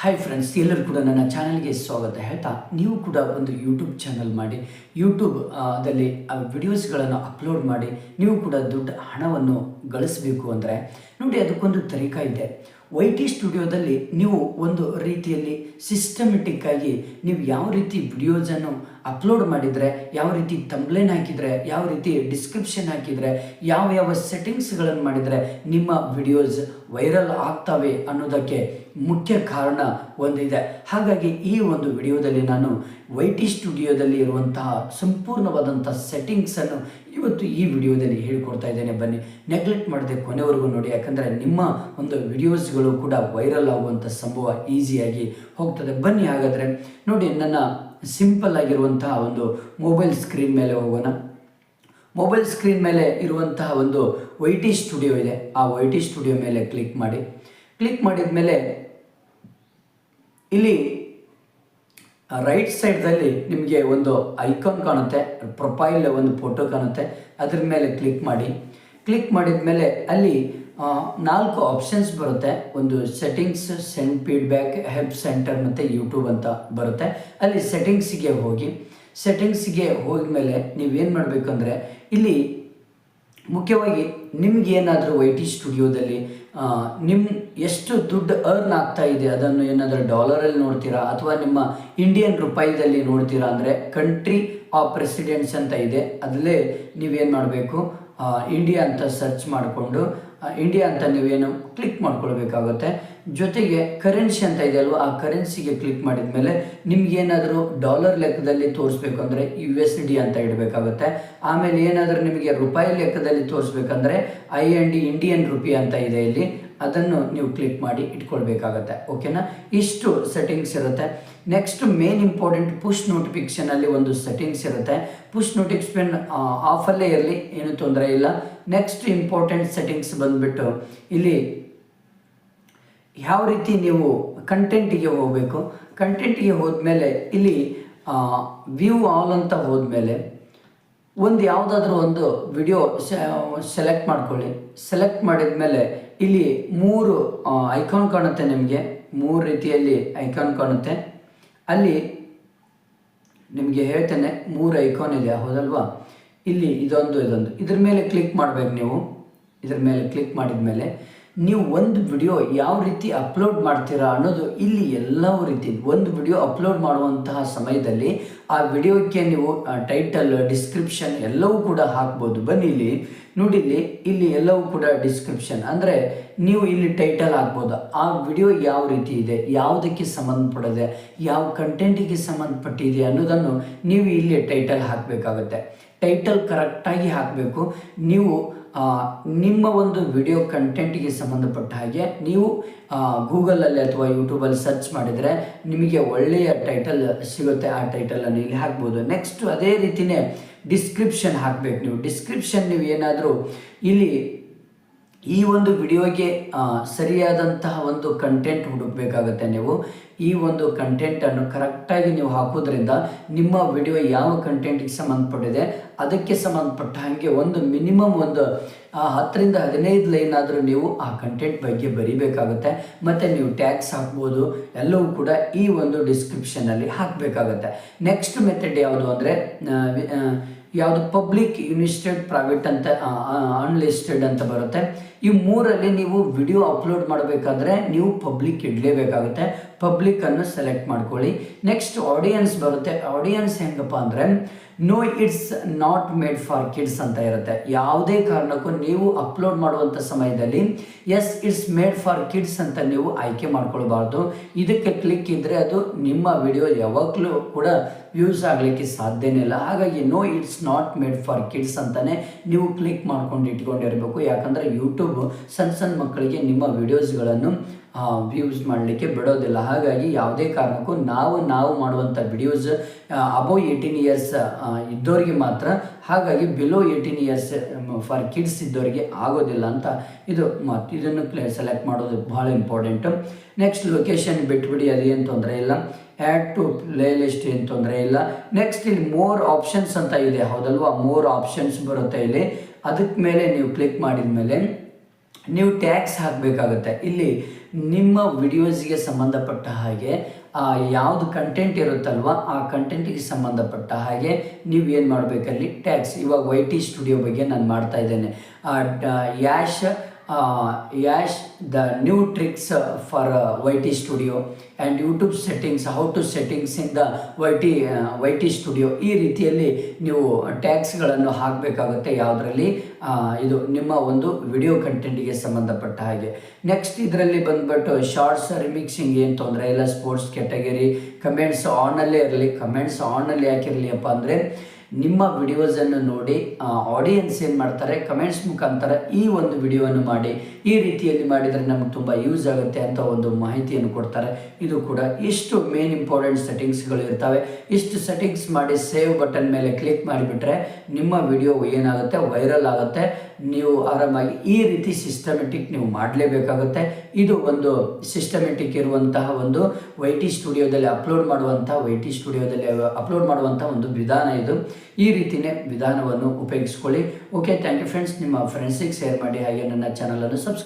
Hi friends ಎಲ್ಲರೂ ಕೂಡ ನನ್ನ ಚಾನಲ್ಗೆ ಸ್ವಾಗತ. ಹೇಳ್ತಾ, ನೀವು ಕೂಡ ಒಂದು ಯೂಟ್ಯೂಬ್ ಚಾನಲ್ ಮಾಡಿ ಯೂಟ್ಯೂಬ್ ದಲ್ಲಿ ವಿಡಿಯೋಸ್ಗಳನ್ನು ಅಪ್ಲೋಡ್ ಮಾಡಿ, ನೀವು ಕೂಡ ದುಡ್ಡು ಹಣವನ್ನು ಗಳಿಸಬೇಕು ಅಂದರೆ, ನೋಡಿ, ಅದಕ್ಕೊಂದು ತರೀಕ ಇದೆ. ವೈ ಟಿ ಸ್ಟುಡಿಯೋದಲ್ಲಿ ನೀವು ಒಂದು ರೀತಿಯಲ್ಲಿ ಸಿಸ್ಟಮೆಟಿಕ್ಕಾಗಿ ನೀವು ಯಾವ ರೀತಿ ವಿಡಿಯೋಸನ್ನು ಅಪ್ಲೋಡ್ ಮಾಡಿದರೆ, ಯಾವ ರೀತಿ ತಂಬ್ಲೇನ್ ಹಾಕಿದರೆ, ಯಾವ ರೀತಿ ಡಿಸ್ಕ್ರಿಪ್ಷನ್ ಹಾಕಿದರೆ, ಯಾವ ಯಾವ ಸೆಟ್ಟಿಂಗ್ಸ್ಗಳನ್ನು ಮಾಡಿದರೆ ನಿಮ್ಮ ವಿಡಿಯೋಸ್ ವೈರಲ್ ಆಗ್ತವೆ ಅನ್ನೋದಕ್ಕೆ ಮುಖ್ಯ ಕಾರಣ ಒಂದಿದೆ. ಹಾಗಾಗಿ ಈ ಒಂದು ವಿಡಿಯೋದಲ್ಲಿ ನಾನು ವೈ ಟಿ ಸ್ಟುಡಿಯೋದಲ್ಲಿ ಇರುವಂತಹ ಸಂಪೂರ್ಣವಾದಂಥ ಸೆಟ್ಟಿಂಗ್ಸನ್ನು ಇವತ್ತು ಈ ವಿಡಿಯೋದಲ್ಲಿ ಹೇಳಿಕೊಡ್ತಾ ಇದ್ದೇನೆ. ಬನ್ನಿ ನೆಗ್ಲೆಕ್ಟ್ ಮಾಡದೆ ಕೊನೆವರೆಗೂ ನೋಡಿ. ಯಾಕಂದರೆ ನಿಮ್ಮ ಒಂದು ವಿಡಿಯೋಸ್ಗಳು ಕೂಡ ವೈರಲ್ ಆಗುವಂಥ ಸಂಭವ ಈಸಿಯಾಗಿ ಹೋಗ್ತದೆ. ಬನ್ನಿ ಹಾಗಾದರೆ ನೋಡಿ, ನನ್ನ ಸಿಂಪಲ್ ಆಗಿರುವಂತಹ ಒಂದು ಮೊಬೈಲ್ ಸ್ಕ್ರೀನ್ ಮೇಲೆ ಹೋಗೋಣ. ಮೊಬೈಲ್ ಸ್ಕ್ರೀನ್ ಮೇಲೆ ಇರುವಂತಹ ಒಂದು ವೈ ಟಿ ಸ್ಟುಡಿಯೋ ಇದೆ. ಆ ವೈ ಟಿ ಸ್ಟುಡಿಯೋ ಮೇಲೆ ಕ್ಲಿಕ್ ಮಾಡಿ. ಕ್ಲಿಕ್ ಮಾಡಿದ ಮೇಲೆ ಇಲ್ಲಿ ರೈಟ್ ಸೈಡ್ದಲ್ಲಿ ನಿಮಗೆ ಒಂದು ಐಕಾನ್ ಕಾಣುತ್ತೆ ಪ್ರೊಫೈಲ್ ಒಂದು ಫೋಟೋ ಕಾಣುತ್ತೆ. ಅದ್ರ ಮೇಲೆ ಕ್ಲಿಕ್ ಮಾಡಿ. ಕ್ಲಿಕ್ ಮಾಡಿದ ಮೇಲೆ ಅಲ್ಲಿ ನಾಲ್ಕು ಆಪ್ಷನ್ಸ್ ಬರುತ್ತೆ. ಒಂದು settings send feedback help centre ಮತ್ತು ಯೂಟ್ಯೂಬ್ ಅಂತ ಬರುತ್ತೆ. ಅಲ್ಲಿ ಸೆಟ್ಟಿಂಗ್ಸಿಗೆ ಹೋಗಿ. ಸೆಟ್ಟಿಂಗ್ಸಿಗೆ ಹೋದ್ಮೇಲೆ ನೀವೇನು ಮಾಡಬೇಕಂದ್ರೆ, ಇಲ್ಲಿ ಮುಖ್ಯವಾಗಿ ನಿಮ್ಗೆ ಏನಾದರೂ ವೈ ಟಿ ಸ್ಟುಡಿಯೋದಲ್ಲಿ ನಿಮ್ಮ ಎಷ್ಟು ದುಡ್ಡು ಅರ್ನ್ ಆಗ್ತಾ ಇದೆ, ಅದನ್ನು ಏನಾದರೂ ಡಾಲರಲ್ಲಿ ನೋಡ್ತೀರಾ? ಅಥವಾ ನಿಮ್ಮ ಇಂಡಿಯನ್ ರೂಪಾಯಿದಲ್ಲಿ ನೋಡ್ತೀರಾ? ಅಂದರೆ ಕಂಟ್ರಿ ಆಫ್ ಪ್ರೆಸಿಡೆಂಟ್ಸ್ ಅಂತ ಇದೆ. ಅದರಲ್ಲೇ ನೀವೇನು ಮಾಡಬೇಕು? ಇಂಡಿಯಾ ಅಂತ ಸರ್ಚ್ ಮಾಡಿಕೊಂಡು ಇಂಡಿಯಾ ಅಂತ ನೀವೇನು ಕ್ಲಿಕ್ ಮಾಡ್ಕೊಳ್ಬೇಕಾಗುತ್ತೆ. ಜೊತೆಗೆ ಕರೆನ್ಸಿ ಅಂತ ಇದೆ ಅಲ್ವಾ? ಆ ಕರೆನ್ಸಿಗೆ ಕ್ಲಿಕ್ ಮಾಡಿದ ಮೇಲೆ ನಿಮ್ಗೇನಾದರೂ ಡಾಲರ್ ಲೆಕ್ಕದಲ್ಲಿ ತೋರಿಸ್ಬೇಕು ಅಂದರೆ ಯು ಎಸ್ ಡಿ ಅಂತ ಇಡಬೇಕಾಗುತ್ತೆ. ಆಮೇಲೆ ಏನಾದರೂ ನಿಮಗೆ ರೂಪಾಯಿ ಲೆಕ್ಕದಲ್ಲಿ ತೋರಿಸ್ಬೇಕಂದ್ರೆ I N D Indian rupee ಅಂತ ಇದೆ ಇಲ್ಲಿ. ಅದನ್ನು ನೀವು ಕ್ಲಿಕ್ ಮಾಡಿ ಇಟ್ಕೊಳ್ಬೇಕಾಗತ್ತೆ. ಓಕೆನಾ ಇಷ್ಟು ಸೆಟ್ಟಿಂಗ್ಸ್ ಇರುತ್ತೆ. ನೆಕ್ಸ್ಟ್ ಮೇನ್ ಇಂಪಾರ್ಟೆಂಟ್ ಪುಷ್ ನೋಟಿಫಿಕೇಷನಲ್ಲಿ ಒಂದು ಸೆಟ್ಟಿಂಗ್ಸ್ ಇರುತ್ತೆ. ಪುಷ್ ನೋಟಿಫಿಕೇಶನ್ ಆಫಲ್ಲೇ ಇರಲಿ. ಏನು ತೊಂದರೆ ಇಲ್ಲ. ನೆಕ್ಸ್ಟ್ ಇಂಪಾರ್ಟೆಂಟ್ ಸೆಟ್ಟಿಂಗ್ಸ್ ಬಂದುಬಿಟ್ಟು ಇಲ್ಲಿ ಯಾವ ರೀತಿ ನೀವು ಕಂಟೆಂಟಿಗೆ ಹೋಗಬೇಕು? ಕಂಟೆಂಟಿಗೆ ಹೋದ್ಮೇಲೆ ಇಲ್ಲಿ ವ್ಯೂ ಆಲ್ ಅಂತ ಹೋದ್ಮೇಲೆ ಒಂದು ಯಾವುದಾದ್ರೂ ಒಂದು ವಿಡಿಯೋ ಸೆಲೆಕ್ಟ್ ಮಾಡ್ಕೊಳ್ಳಿ. ಸೆಲೆಕ್ಟ್ ಮಾಡಿದ ಮೇಲೆ ಇಲ್ಲಿ ಮೂರು ಐಕಾನ್ ಕಾಣುತ್ತೆ ನಿಮಗೆ. ಮೂರು ರೀತಿಯಲ್ಲಿ ಐಕಾನ್ ಕಾಣುತ್ತೆ. ಅಲ್ಲಿ ನಿಮಗೆ ಹೇಳ್ತೇನೆ, ಮೂರು ಐಕಾನ್ ಇದೆ, ಹೌದಲ್ವಾ? ಇಲ್ಲಿ ಇದೊಂದು ಇದೊಂದು. ಇದ್ರ ಮೇಲೆ ಕ್ಲಿಕ್ ಮಾಡ್ಬೇಕು ನೀವು. ಇದ್ರ ಮೇಲೆ ಕ್ಲಿಕ್ ಮಾಡಿದ ಮೇಲೆ ನೀವು ಒಂದು ವಿಡಿಯೋ ಯಾವ ರೀತಿ ಅಪ್ಲೋಡ್ ಮಾಡ್ತೀರಾ ಅನ್ನೋದು ಇಲ್ಲಿ ಎಲ್ಲವೂ ರೀತಿ ಒಂದು ವಿಡಿಯೋ ಅಪ್ಲೋಡ್ ಮಾಡುವಂತಹ ಸಮಯದಲ್ಲಿ ಆ ವಿಡಿಯೋಕ್ಕೆ ನೀವು ಟೈಟಲ್ ಡಿಸ್ಕ್ರಿಪ್ಷನ್ ಎಲ್ಲವೂ ಕೂಡ ಹಾಕ್ಬೋದು. ಬನ್ನಿ ಇಲ್ಲಿ. ನೋಡಿ ಇಲ್ಲಿ ಎಲ್ಲವೂ ಕೂಡ ಡಿಸ್ಕ್ರಿಪ್ಷನ್ ಅಂದರೆ ನೀವು ಇಲ್ಲಿ ಟೈಟಲ್ ಹಾಕ್ಬೋದು. ಆ ವಿಡಿಯೋ ಯಾವ ರೀತಿ ಇದೆ? ಯಾವುದಕ್ಕೆ ಸಂಬಂಧಪಡದೆ? ಯಾವ ಕಂಟೆಂಟಿಗೆ ಸಂಬಂಧಪಟ್ಟಿದೆ ಅನ್ನೋದನ್ನು ನೀವು ಇಲ್ಲಿ ಟೈಟಲ್ ಹಾಕಬೇಕಾಗುತ್ತೆ. ಟೈಟಲ್ ಕರೆಕ್ಟಾಗಿ ಹಾಕಬೇಕು. ನೀವು ನಿಮ್ಮ ಒಂದು ವಿಡಿಯೋ ಕಂಟೆಂಟಿಗೆ ಸಂಬಂಧಪಟ್ಟ ಹಾಗೆ ನೀವು ಗೂಗಲಲ್ಲಿ ಅಥವಾ ಯೂಟ್ಯೂಬಲ್ಲಿ ಸರ್ಚ್ ಮಾಡಿದರೆ ನಿಮಗೆ ಒಳ್ಳೆಯ ಟೈಟಲ್ ಸಿಗುತ್ತೆ. ಆ ಟೈಟಲನ್ನು ಇಲ್ಲಿ ಹಾಕ್ಬೋದು. ನೆಕ್ಸ್ಟ್ ಅದೇ ರೀತಿಯೇ ಡಿಸ್ಕ್ರಿಪ್ಷನ್ ಹಾಕಬೇಕು ನೀವು. ಡಿಸ್ಕ್ರಿಪ್ಷನ್ ನೀವು ಏನಾದರೂ ಇಲ್ಲಿ ಈ ಒಂದು ವಿಡಿಯೋಗೆ ಸರಿಯಾದಂತಹ ಒಂದು ಕಂಟೆಂಟ್ ಹುಡುಕಬೇಕಾಗುತ್ತೆ ನೀವು. ಈ ಒಂದು ಕಂಟೆಂಟನ್ನು ಕರೆಕ್ಟಾಗಿ ನೀವು ಹಾಕೋದ್ರಿಂದ ನಿಮ್ಮ ವಿಡಿಯೋ ಯಾವ ಕಂಟೆಂಟಿಗೆ ಸಂಬಂಧಪಟ್ಟಿದೆ, ಅದಕ್ಕೆ ಸಂಬಂಧಪಟ್ಟ ಹಾಗೆ ಒಂದು ಮಿನಿಮಮ್ ಒಂದು ಹತ್ತರಿಂದ ಹದಿನೈದು ಲೈನ್ ಆದರೂ ನೀವು ಆ ಕಂಟೆಂಟ್ ಬಗ್ಗೆ ಬರಿಬೇಕಾಗುತ್ತೆ. ಮತ್ತು ನೀವು ಟ್ಯಾಕ್ಸ್ ಹಾಕ್ಬೋದು, ಎಲ್ಲವೂ ಕೂಡ ಈ ಒಂದು ಡಿಸ್ಕ್ರಿಪ್ಷನಲ್ಲಿ ಹಾಕಬೇಕಾಗತ್ತೆ. ನೆಕ್ಸ್ಟ್ ಮೆಥಡ್ ಯಾವುದು ಅಂದರೆ ಯಾವುದು ಪಬ್ಲಿಕ್ ಯುನಿಸ್ಟೆಡ್ ಪ್ರೈವೇಟ್ ಅಂತ ಅನ್ಲಿಸ್ಟೆಡ್ ಅಂತ ಬರುತ್ತೆ. ಈ ಮೂರಲ್ಲಿ ನೀವು ವಿಡಿಯೋ ಅಪ್ಲೋಡ್ ಮಾಡಬೇಕಾದ್ರೆ ನೀವು ಪಬ್ಲಿಕ್ ಇಡಲೇಬೇಕಾಗುತ್ತೆ. ಪಬ್ಲಿಕ್ಕನ್ನು ಸೆಲೆಕ್ಟ್ ಮಾಡ್ಕೊಳ್ಳಿ. ನೆಕ್ಸ್ಟ್ ಆಡಿಯನ್ಸ್ ಬರುತ್ತೆ. ಆಡಿಯನ್ಸ್ ಹೆಂಗಪ್ಪ ಅಂದರೆ no it's not made for kids ಅಂತ ಇರುತ್ತೆ. ಯಾವುದೇ ಕಾರಣಕ್ಕೂ ನೀವು ಅಪ್ಲೋಡ್ ಮಾಡುವಂಥ ಸಮಯದಲ್ಲಿ yes it's made for kids ಅಂತ ನೀವು ಆಯ್ಕೆ ಮಾಡ್ಕೊಳ್ಬಾರ್ದು. ಇದಕ್ಕೆ ಕ್ಲಿಕ್ ಇದ್ದರೆ ಅದು ನಿಮ್ಮ ವಿಡಿಯೋ ಯಾವಾಗಲೂ ಕೂಡ ವ್ಯೂಸ್ ಆಗಲಿಕ್ಕೆ ಸಾಧ್ಯನೇ ಇಲ್ಲ. ಹಾಗಾಗಿ no it's not made for kids ಅಂತಲೇ ನೀವು ಕ್ಲಿಕ್ ಮಾಡ್ಕೊಂಡು ಇಟ್ಕೊಂಡಿರಬೇಕು. ಯಾಕಂದರೆ ಯೂಟ್ಯೂಬ್ ಸಣ್ಣ ಸಣ್ಣ ಮಕ್ಕಳಿಗೆ ನಿಮ್ಮ ವಿಡಿಯೋಸ್ಗಳನ್ನು ವ್ಯೂಸ್ ಮಾಡಲಿಕ್ಕೆ ಬಿಡೋದಿಲ್ಲ. ಹಾಗಾಗಿ ಯಾವುದೇ ಕಾರಣಕ್ಕೂ ನಾವು ನಾವು ಮಾಡುವಂಥ ವಿಡಿಯೋಸ್ ಅಬೋ ಏಯ್ಟೀನ್ ಇಯರ್ಸ್ ಇದ್ದವ್ರಿಗೆ ಮಾತ್ರ, ಹಾಗಾಗಿ below eighteen years for kids ಇದ್ದವರಿಗೆ ಆಗೋದಿಲ್ಲ ಅಂತ ಇದು ಮತ್ತು ಇದನ್ನು ಸೆಲೆಕ್ಟ್ ಮಾಡೋದು ಭಾಳ ಇಂಪಾರ್ಟೆಂಟು ನೆಕ್ಸ್ಟ್ ಲೊಕೇಶನ್ ಬಿಟ್ಬಿಡಿ ಅದೇನು ತೊಂದರೆ ಇಲ್ಲ. ಆ್ಯಡ್ ಟು ಪ್ಲೇ ಲಿಸ್ಟ್ ಏನು ತೊಂದರೆ ಇಲ್ಲ. ನೆಕ್ಸ್ಟ್ ಇಲ್ಲಿ ಮೋರ್ ಆಪ್ಷನ್ಸ್ ಅಂತ ಇದೆ. ಹೌದಲ್ವಾ? ಮೋರ್ ಆಪ್ಷನ್ಸ್ ಬರುತ್ತೆ ಇಲ್ಲಿ. ಅದಕ್ಕೆ ಮೇಲೆ ನೀವು ಕ್ಲಿಕ್ ಮಾಡಿದ ಮೇಲೆ ನೀವು ಟ್ಯಾಕ್ಸ್ ಹಾಕಬೇಕಾಗುತ್ತೆ. ಇಲ್ಲಿ ನಿಮ್ಮ ವಿಡಿಯೋಸ್ಗೆ ಸಂಬಂಧಪಟ್ಟ ಹಾಗೆ ಯಾವುದು ಕಂಟೆಂಟ್ ಇರುತ್ತಲ್ವ, ಆ ಕಂಟೆಂಟಿಗೆ ಸಂಬಂಧಪಟ್ಟ ಹಾಗೆ ನೀವು ಏನು ಮಾಡಬೇಕಲ್ಲಿ ಟ್ಯಾಕ್ಸ್ ಇವಾಗ ವೈ ಟಿ ಸ್ಟುಡಿಯೋ ಬಗ್ಗೆ ನಾನು ಮಾಡ್ತಾ ಇದ್ದೇನೆ. Yash Yash the new tricks for Y T studio and YouTube settings how to settings in the Y T Y T studio ಈ ರೀತಿಯಲ್ಲಿ ನೀವು ಟ್ಯಾಕ್ಸ್ಗಳನ್ನು ಹಾಕಬೇಕಾಗುತ್ತೆ ಯಾವುದರಲ್ಲಿ? ಇದು ನಿಮ್ಮ ಒಂದು ವಿಡಿಯೋ ಕಂಟೆಂಟಿಗೆ ಸಂಬಂಧಪಟ್ಟ ಹಾಗೆ. ನೆಕ್ಸ್ಟ್ ಇದರಲ್ಲಿ ಬಂದ್ಬಿಟ್ಟು ಶಾರ್ಟ್ಸ್ ರಿಮಿಕ್ಸಿಂಗ್ ಏನು ತೊಂದರೆ ಇಲ್ಲ ಸ್ಪೋರ್ಟ್ಸ್ ಕ್ಯಾಟಗರಿ ಕಮೆಂಟ್ಸ್ ಆನಲ್ಲೇ ಇರಲಿ ಕಮೆಂಟ್ಸ್ ಆನಲ್ಲಿ ಯಾಕಿರಲಿ ಅಪ್ಪ ಅಂದರೆ ನಿಮ್ಮ ವಿಡಿಯೋಸನ್ನು ನೋಡಿ ಆಡಿಯನ್ಸ್ ಏನು ಮಾಡ್ತಾರೆ ಕಮೆಂಟ್ಸ್ ಮುಖಾಂತರ ಈ ಒಂದು ವಿಡಿಯೋವನ್ನು ಮಾಡಿ, ಈ ರೀತಿಯಲ್ಲಿ ಮಾಡಿದರೆ ನಮ್ಗೆ ತುಂಬ ಯೂಸ್ ಆಗುತ್ತೆ ಅಂತ ಒಂದು ಮಾಹಿತಿಯನ್ನು ಕೊಡ್ತಾರೆ. ಇದು ಕೂಡ ಇಷ್ಟು ಮೇನ್ ಇಂಪಾರ್ಟೆಂಟ್ ಸೆಟ್ಟಿಂಗ್ಸ್ಗಳು ಇರ್ತವೆ. ಇಷ್ಟು ಸೆಟ್ಟಿಂಗ್ಸ್ ಮಾಡಿ ಸೇವ್ ಬಟನ್ ಮೇಲೆ ಕ್ಲಿಕ್ ಮಾಡಿಬಿಟ್ರೆ ನಿಮ್ಮ ವಿಡಿಯೋ ಏನಾಗುತ್ತೆ? ವೈರಲ್ ಆಗುತ್ತೆ. ನೀವು ಆರಾಮಾಗಿ ಈ ರೀತಿ ಸಿಸ್ಟಮೆಟಿಕ್ ನೀವು ಮಾಡಲೇಬೇಕಾಗುತ್ತೆ. ಇದು ಒಂದು ಸಿಸ್ಟಮೆಟಿಕ್ ಇರುವಂತಹ ಒಂದು ವೈ ಟಿ ಸ್ಟುಡಿಯೋದಲ್ಲಿ ಅಪ್ಲೋಡ್ ಮಾಡುವಂತಹ ವೈ ಟಿ ಸ್ಟುಡಿಯೋದಲ್ಲಿ ಅಪ್ಲೋಡ್ ಮಾಡುವಂತಹ ಒಂದು ವಿಧಾನ ಇದು. ಈ ರೀತಿಯೇ ವಿಧಾನವನ್ನು ಉಪಯೋಗಿಸ್ಕೊಳ್ಳಿ. ಓಕೆ ಥ್ಯಾಂಕ್ ಯು ಫ್ರೆಂಡ್ಸ್ ನಿಮ್ಮ ಫ್ರೆಂಡ್ಸಿಗೆ ಶೇರ್ ಮಾಡಿ ಹಾಗೆ ನನ್ನ ಚಾನಲನ್ನು ಸಬ್ಸ್ಕ್ರೈಬ್